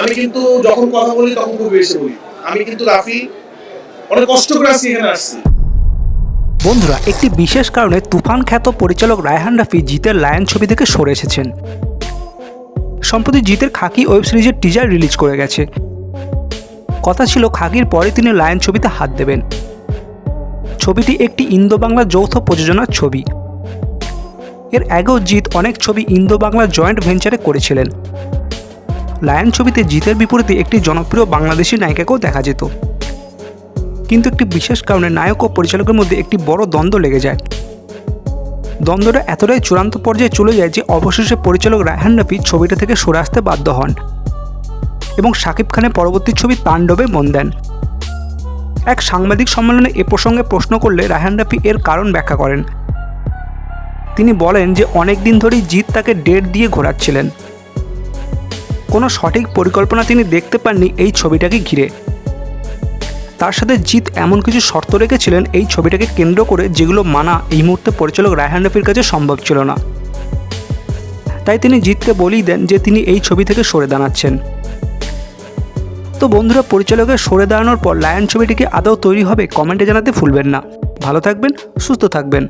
আমি কিন্তু যখন কথা বলি, তখন খুব বেশি বলি। আমি কিন্তু রাফি, অনেক কষ্ট করে আসছি এখানে আসছি। বন্ধুরা, একটি বিশেষ কারণে তুফান খ্যাত পরিচালক রায়হান রাফি জিতের লায়ন ছবি থেকে সরে এসেছেন। সম্প্রতি জিতের খাকি ওয়েব সিরিজের টিজার রিলিজ করে গেছে। কথা ছিল খাকির পরে তিনি লায়ন ছবিতে হাত দেবেন। ছবিটি একটি ইন্দো বাংলা যৌথ প্রযোজনার ছবি। এর আগেও জিৎ অনেক ছবি ইন্দো বাংলা জয়েন্ট ভেঞ্চারে করেছিলেন। লায়ন ছবিতে জিতের বিপরীতে একটি জনপ্রিয় বাংলাদেশি নায়িকাকেও দেখা যেত। কিন্তু একটি বিশেষ কারণে নায়ক ও পরিচালকের মধ্যে একটি বড় দ্বন্দ্ব লেগে যায়। দ্বন্দ্বটা এতটাই চূড়ান্ত পর্যায়ে চলে যায় যে অবশেষে পরিচালক রায়হান রাফি ছবিটা থেকে সরে আসতে বাধ্য হন এবং শাকিব খানের পরবর্তী ছবি তাণ্ডবে মন দেন। এক সাংবাদিক সম্মেলনে এ প্রসঙ্গে প্রশ্ন করলে রায়হান রাফি এর কারণ ব্যাখ্যা করেন। তিনি বলেন যে অনেক দিন ধরেই জিৎ তাকে ডেট দিয়ে ঘোরাচ্ছিলেন। কোনো সঠিক পরিকল্পনা তিনি দেখতে পাননি এই ছবিটাকে ঘিরে। তার সাথে জিৎ এমন কিছু শর্ত রেখেছিলেন এই ছবিটাকে কেন্দ্র করে যেগুলো মানা এই মুহূর্তে পরিচালক রায়হান রফির কাছে সম্ভব ছিল না। তাই তিনি জিতকে বলেই দেন যে তিনি এই ছবি থেকে সরে দাঁড়াচ্ছেন। তো বন্ধুরা পরিচালকের সরে দাঁড়ানোর পর লায়ন ছবিটিকে আদৌ তৈরি হবে কমেন্টে জানাতে ভুলবেন না। ভালো থাকবেন, সুস্থ থাকবেন।